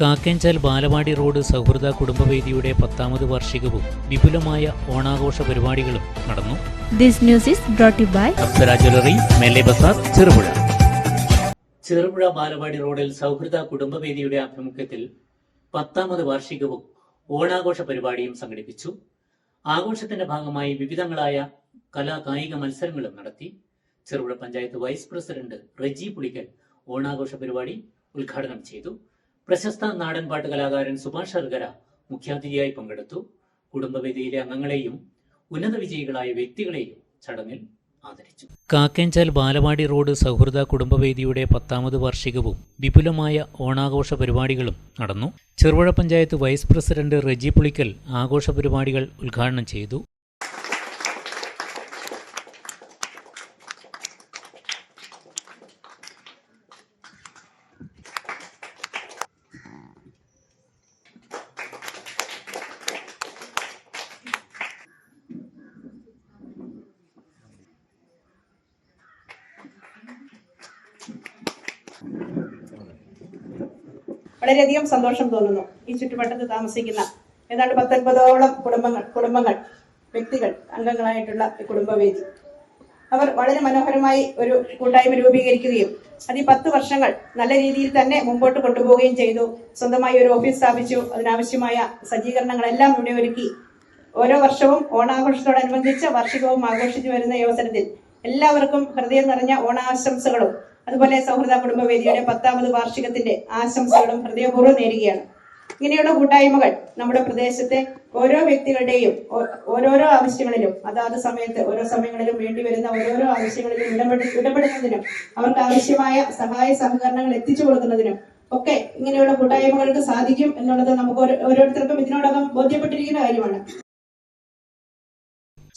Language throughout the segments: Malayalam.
കാക്കേഞ്ചാൽ ബാലവാടി റോഡ് സൗഹൃദ കുടുംബവേദിയുടെ പത്താമത് വാർഷികവും വിപുലമായ ഓണാഘോഷ പരിപാടികളും നടന്നു. This news is brought to by Apsara jewellery Mele Bazar Cherupuzha. Cherupuzha ബാലവാടി റോഡിൽ സൗഹൃദ കുടുംബവേദിയുടെ ആഭിമുഖ്യത്തിൽ പത്താമത് വാർഷികവും ഓണാഘോഷ പരിപാടിയും സംഘടിപ്പിച്ചു. ആഘോഷത്തിന്റെ ഭാഗമായി വിവിധങ്ങളായ കലാ കായിക മത്സരങ്ങളും നടത്തി. ചെറുപുഴ പഞ്ചായത്ത് വൈസ് പ്രസിഡന്റ് റെജി പുളിക്കൽ ഓണാഘോഷ പരിപാടി ഉദ്ഘാടനം ചെയ്തു. പ്രശസ്ത നാടൻപാട്ട് കലാകാരൻ സുഭാഷ് അർഗര മുഖ്യാതിഥിയായി പങ്കെടുത്തു. കുടുംബവേദിയിലെ അംഗങ്ങളെയും ഉന്നത വിജയികളായ വ്യക്തികളെയും ചടങ്ങിൽ ആദരിച്ചു. കാക്കേഞ്ചാൽ ബാലവാടി റോഡ് സൗഹൃദ കുടുംബവേദിയുടെ പത്താമത് വാർഷികവും വിപുലമായ ഓണാഘോഷ പരിപാടികളും നടന്നു. ചെറുപുഴ പഞ്ചായത്ത് വൈസ് പ്രസിഡന്റ് റെജി പുളിക്കൽ ആഘോഷ പരിപാടികൾ ഉദ്ഘാടനം ചെയ്തു. വളരെയധികം സന്തോഷം തോന്നുന്നു ഈ ചുറ്റുവട്ടത്ത് താമസിക്കുന്ന ഏതാണ്ട് പത്തൊൻപതോളം കുടുംബങ്ങൾ കുടുംബങ്ങൾ വ്യക്തികൾ അംഗങ്ങളായിട്ടുള്ള കുടുംബവേദി. അവർ വളരെ മനോഹരമായി ഒരു കൂട്ടായ്മ രൂപീകരിക്കുകയും അത് ഈ പത്ത് വർഷങ്ങൾ നല്ല രീതിയിൽ തന്നെ മുമ്പോട്ട് കൊണ്ടുപോവുകയും ചെയ്തു. സ്വന്തമായി ഒരു ഓഫീസ് സ്ഥാപിച്ചു. അതിനാവശ്യമായ സജ്ജീകരണങ്ങളെല്ലാം ഇവിടെ ഒരുക്കി ഓരോ വർഷവും ഓണാഘോഷത്തോടനുബന്ധിച്ച് വാർഷികവും ആഘോഷിച്ചു വരുന്ന ഈ അവസരത്തിൽ എല്ലാവർക്കും ഹൃദയം നിറഞ്ഞ ഓണാശംസകളും അതുപോലെ സൗഹൃദ കുടുംബവേദിയുടെ പത്താമത് വാർഷികത്തിന്റെ ആശംസകളും ഹൃദയപൂർവം നേരുകയാണ്. ഇങ്ങനെയുള്ള കൂട്ടായ്മകൾ നമ്മുടെ പ്രദേശത്തെ ഓരോ വ്യക്തികളുടെയും ഓരോരോ ആവശ്യങ്ങളിലും അതാത് സമയത്ത് ഓരോ സമയങ്ങളിലും വേണ്ടി വരുന്ന ഓരോരോ ആവശ്യങ്ങളിലും ഇടപെട ഇടപെടുന്നതിനും അവർക്ക് ആവശ്യമായ സഹായ സഹകരണങ്ങൾ എത്തിച്ചു കൊടുക്കുന്നതിനും ഒക്കെ ഇങ്ങനെയുള്ള കൂട്ടായ്മകൾക്ക് സാധിക്കും എന്നുള്ളത് നമുക്ക് ഓരോരുത്തർക്കും ഇതിനോടകം ബോധ്യപ്പെട്ടിരിക്കുന്ന കാര്യമാണ്.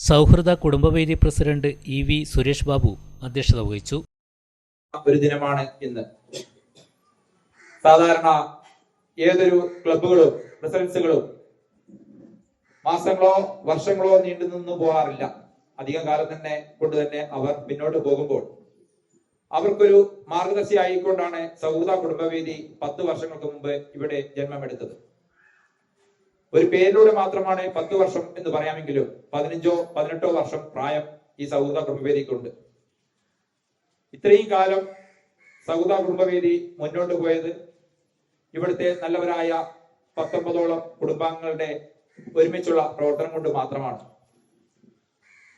സൗഹൃദ കുടുംബവേദി president E V Suresh Babu അധ്യക്ഷത വഹിച്ചു. ഒരു ദിനമാണ് ഇന്ന്. സാധാരണ ഏതൊരു ക്ലബുകളും പ്രസിഡൻസുകളും മാസങ്ങളോ വർഷങ്ങളോ നീണ്ടു നിന്ന് പോകാറില്ല. അധികം കാലം തന്നെ കൊണ്ട് തന്നെ അവർ മുന്നോട്ട് പോകുമ്പോൾ അവർക്കൊരു മാർഗദർശി ആയിക്കൊണ്ടാണ് സൗഹൃദ കുടുംബവേദി പത്ത് വർഷങ്ങൾക്ക് മുമ്പ് ഇവിടെ ജന്മമെടുത്തത്. ഒരു പേരിലൂടെ മാത്രമാണ് പത്ത് വർഷം എന്ന് പറയാമെങ്കിലും പതിനഞ്ചോ പതിനെട്ടോ വർഷം പ്രായം ഈ സൗഹൃദ കുടുംബവേദിക്കുണ്ട്. ഇത്രയും കാലം സൗദ കുടുംബവേദി മുന്നോട്ട് പോയത് ഇവിടുത്തെ നല്ലവരായ പത്തൊമ്പതോളം കുടുംബാംഗങ്ങളുടെ ഒരുമിച്ചുള്ള പ്രവർത്തനം കൊണ്ട് മാത്രമാണ്.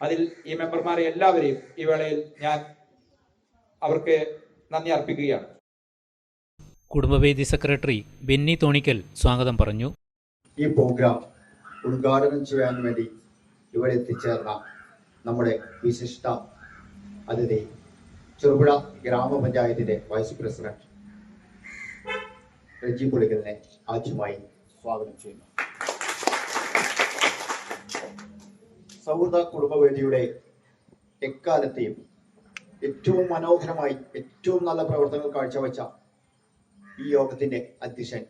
അതിൽ ഈ മെമ്പർമാരെ എല്ലാവരെയും ഈ വേളയിൽ ഞാൻ അവർക്ക് നന്ദി അർപ്പിക്കുകയാണ്. കുടുംബവേദി സെക്രട്ടറി ബെന്നി തോണിക്കൽ സ്വാഗതം പറഞ്ഞു. ഈ പ്രോഗ്രാം ഉദ്ഘാടനം ചെയ്യാൻ വേണ്ടി ഇവിടെ എത്തിച്ചേർന്ന നമ്മുടെ വിശിഷ്ട അതിഥി ചെറുപുഴ ഗ്രാമപഞ്ചായത്തിന്റെ വൈസ് പ്രസിഡന്റ് റജി പുളിക്കലിനെ ആദ്യമായി സ്വാഗതം ചെയ്യുന്നു. സൗഹൃദ കുടുംബവേദിയുടെ എക്കാലത്തെയും ഏറ്റവും മനോഹരമായി ഏറ്റവും നല്ല പ്രവർത്തനങ്ങൾ കാഴ്ചവെച്ച ഈ യോഗത്തിന്റെ അധ്യക്ഷൻ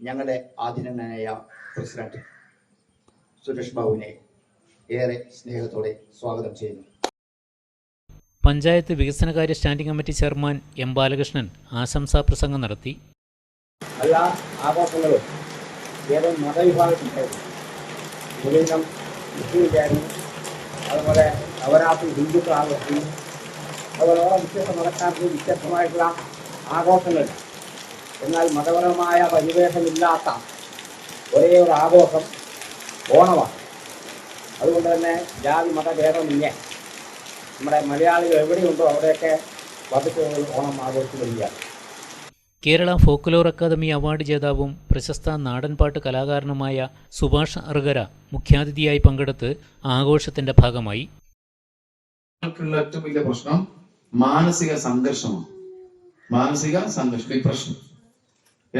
ഞങ്ങളുടെ ആധുനികനായ പ്രസിഡന്റ് സുരേഷ് ബാബുവിനെ ഏറെ സ്നേഹത്തോടെ സ്വാഗതം ചെയ്യുന്നു. പഞ്ചായത്ത് വികസനകാര്യ standing committee chairman M Balakrishnan ആശംസാ പ്രസംഗം നടത്തി. എല്ലാ ആഘോഷങ്ങളും ഏത് മതവിഭാഗത്തിലായിരുന്നു മുസ്ലിം മുസ്ലിമില്ലായിരുന്നു അതുപോലെ നവരാത്രി ഹിന്ദുക്കൾ ആഘോഷിക്കുന്നു. അതുപോലെ ഓരോ വിശേഷ മതക്കാർക്ക് വ്യത്യസ്തമായിട്ടുള്ള ആഘോഷങ്ങൾ. എന്നാൽ മതപരമായ പരിവേഷമില്ലാത്ത ഒരേ ഒരു ആഘോഷം ഓണമാണ്. അതുകൊണ്ട് തന്നെ ജാതി മതഭേദമില്ല നമ്മുടെ മലയാളികൾ എവിടെയുണ്ടോ അവിടെയൊക്കെ വധിച്ച് ഓണം ആഘോഷിച്ചു വരികയാണ് കേരള ഫോക്ലോർ അക്കാദമി അവാർഡ് ജേതാവും പ്രശസ്ത നാടൻപാട്ട് കലാകാരനുമായ സുഭാഷ് അറുകര മുഖ്യാതിഥിയായി പങ്കെടുത്ത് ആഘോഷത്തിന്റെ ഭാഗമായി. ഏറ്റവും വലിയ പ്രശ്നം മാനസിക സംഘർഷമാണ്. മാനസിക സംഘർഷം ഡിപ്രഷൻ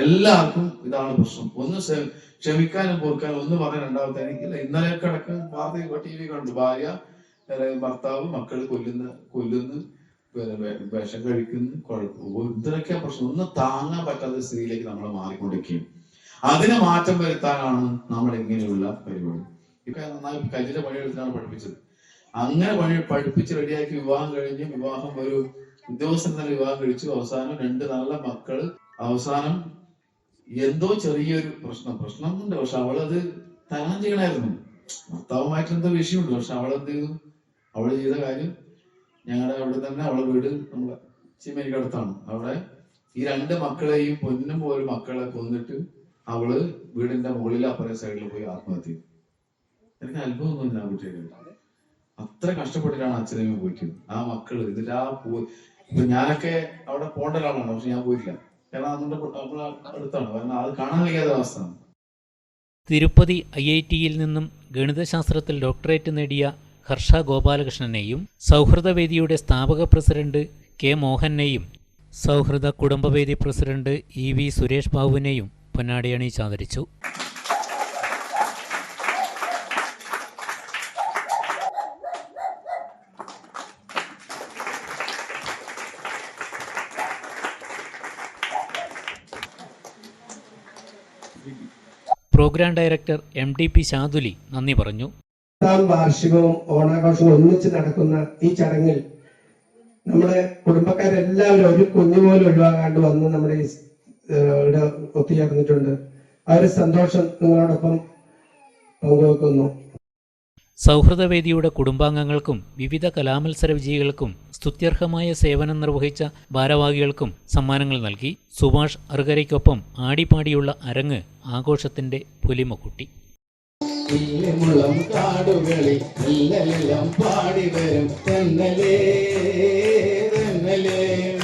എല്ലാവർക്കും ഇതാണ് പ്രശ്നം. ഒന്ന് ക്ഷ- ക്ഷമിക്കാനും പോർക്കാനും ഒന്ന് പറയാൻ രണ്ടാമത്തെ എനിക്കില്ല. ഇന്നലെ അടക്കം വാർത്ത ടി വി കണ്ടു ഭാര്യ ഭർത്താവ് മക്കൾ കൊല്ലുന്ന കൊല്ലുന്നു വിഷം കഴിക്കുന്നു കുഴപ്പം ഇതിനൊക്കെ പ്രശ്നം. ഒന്നും താങ്ങാൻ പറ്റാത്ത സ്ഥിതിയിലേക്ക് നമ്മൾ മാറിക്കൊണ്ടിരിക്കുകയും. അതിനെ മാറ്റം വരുത്താനാണ് നമ്മൾ ഇങ്ങനെയുള്ള പരിപാടി. ഇപ്പൊ നന്നായി കല്ലിന്റെ പണിയെടുത്താണ് പഠിപ്പിച്ചത്. അങ്ങനെ പണി പഠിപ്പിച്ച് റെഡിയാക്കി വിവാഹം കഴിഞ്ഞ് വിവാഹം ഒരു ഉദ്യോഗസ്ഥൻ തന്നെ വിവാഹം കഴിച്ചു. അവസാനം രണ്ട് നല്ല മക്കൾ അവസാനം എന്തോ ചെറിയൊരു പ്രശ്നം. പ്രശ്നം ഉണ്ട് പക്ഷെ അവളത് തരണം ചെയ്യണമായിരുന്നു. ഭർത്താവുമായിട്ട് എന്തോ വിഷയമുണ്ട്. പക്ഷെ അവളെന്ത് ചെയ്തു? അവൾ ചെയ്ത കാര്യം ഞങ്ങളുടെ അവിടെ തന്നെ അവളെ വീട് നമ്മളെ ചിമ്മരിക്കടുത്താണ് അവിടെ ഈ രണ്ട് മക്കളെയും പൊന്നും പോലും മക്കളെ കൊന്നിട്ട് അവൾ വീടിന്റെ മുകളിൽ അപ്പുറേ സൈഡിൽ പോയി ആത്മഹത്യ ചെയ്തു. എനിക്ക് അത്ഭുതമൊന്നും ഇല്ല കുട്ടിയെ അത്ര കഷ്ടപ്പെട്ടിട്ടാണ് അച്ഛനമ്മ പോയിക്കുന്നത് ആ മക്കൾ ഇതിൽ ആ പോയി ഞാനൊക്കെ അവിടെ പോകേണ്ട ഒരാളാണ് പക്ഷെ ഞാൻ പോയിട്ടില്ല. കാരണം അതിന്റെ അടുത്താണ്. കാരണം അത് കാണാൻ കഴിയാത്ത അവസ്ഥയാണ് തിരുപ്പതി ഐ ഐ ടിയിൽ നിന്നും ഗണിതശാസ്ത്രത്തിൽ ഡോക്ടറേറ്റ് നേടിയ ഹർഷ ഗോപാലകൃഷ്ണനെയും സൗഹൃദവേദിയുടെ സ്ഥാപക പ്രസിഡന്റ് കെ മോഹനെയും സൗഹൃദ കുടുംബവേദി പ്രസിഡന്റ് ഇ വി സുരേഷ് ബാബുവിനെയും പൊന്നാടിയണിച്ചാദരിച്ചു programme director M D P ശാതുലി നന്ദി പറഞ്ഞു. പത്താം വാർഷികവും ഓണാഘോഷവും ഒന്നിച്ച് നടക്കുന്ന ഈ ചടങ്ങിൽ നമ്മുടെ കുടുംബക്കാരെല്ലാവരും ഒരു കുഞ്ഞു പോലും ഒഴിവാകാണ്ട് വന്ന് നമ്മുടെ ഈ ഇവിടെ ഒത്തുചേർന്നിട്ടുണ്ട്. ആ ഒരു സന്തോഷം നിങ്ങളോടൊപ്പം പങ്കുവെക്കുന്നു. സൗഹൃദവേദിയുടെ കുടുംബാംഗങ്ങൾക്കും വിവിധ കലാമത്സര വിജയികൾക്കും സ്തുത്യർഹമായ സേവനം നിർവഹിച്ച ഭാരവാഹികൾക്കും സമ്മാനങ്ങൾ നൽകി. സുഭാഷ് അറുകരയ്ക്കൊപ്പം ആടിപ്പാടിയുള്ള അരങ്ങ് ആഘോഷത്തിന്റെ പുലിമക്കുട്ടി മുള്ളം കാടുകളിൽ എല്ലാം പാടി വരും തെന്നലേ തെന്നലേ.